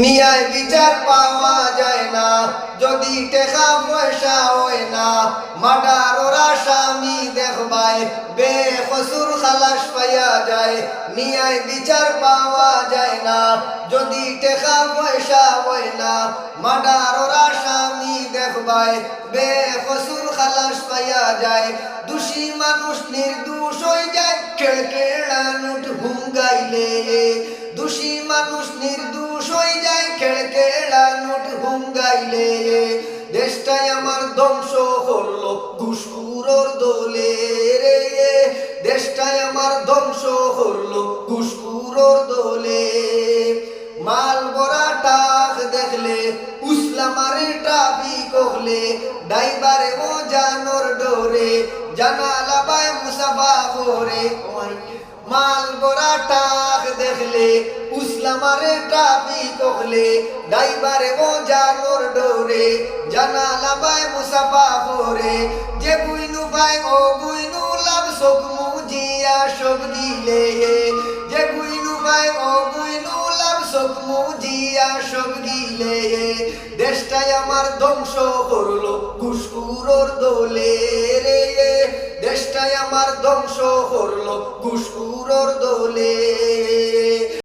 নিয়ায় বিচার পাওয়া যায় না। যদি টেকা পয়সা হয় না মাডার ওরা স্বামী দেখবাই বেকসুর খালাস পাইয়া যায়। নিয়ায় বিচার পাওয়া যায় না। যদি টেকা পয়সা হয় না মাডার ওরা স্বামী দেখবাই বেকসুর খালাস পাইয়া যায়। দোষী মানুষ নির্দোষ হয়ে যায় কেড়কেড়া নুট হুম গাইলে দোষী মানুষ নির্দোষ হয়ে যায় কেড়কেড়া নোট হুম গাইলে। দেশটাই আমার ধ্বংস করল ঘুষখুরোর দোলে রে। দেশটাই আমার ধ্বংস করল ঘুষখুরোর দোলে। মাল বড়া টাক দেখলে উসলামারে ট্রাফিক হলে ড্রাইভারে ও জানোর ডোরে, জানালা বাই মুসাফা করে মাল বড়া টাক দেখলে উসলামারে ট্রাফিক হলে ড্রাইভারে ও জানোর ডোরে, জানালা বাই মুসাফা করে যে বুইনু পাই ও বুইনু লাভ, শোক মুজিয়া সব গিলে মুজিয়া সব গিলে, দেশটাই আমার ধ্বংস করল ঘুষকুরোর দোলে রে। দেশটাই আমার ধ্বংস করল ঘুষকুরোর দোলে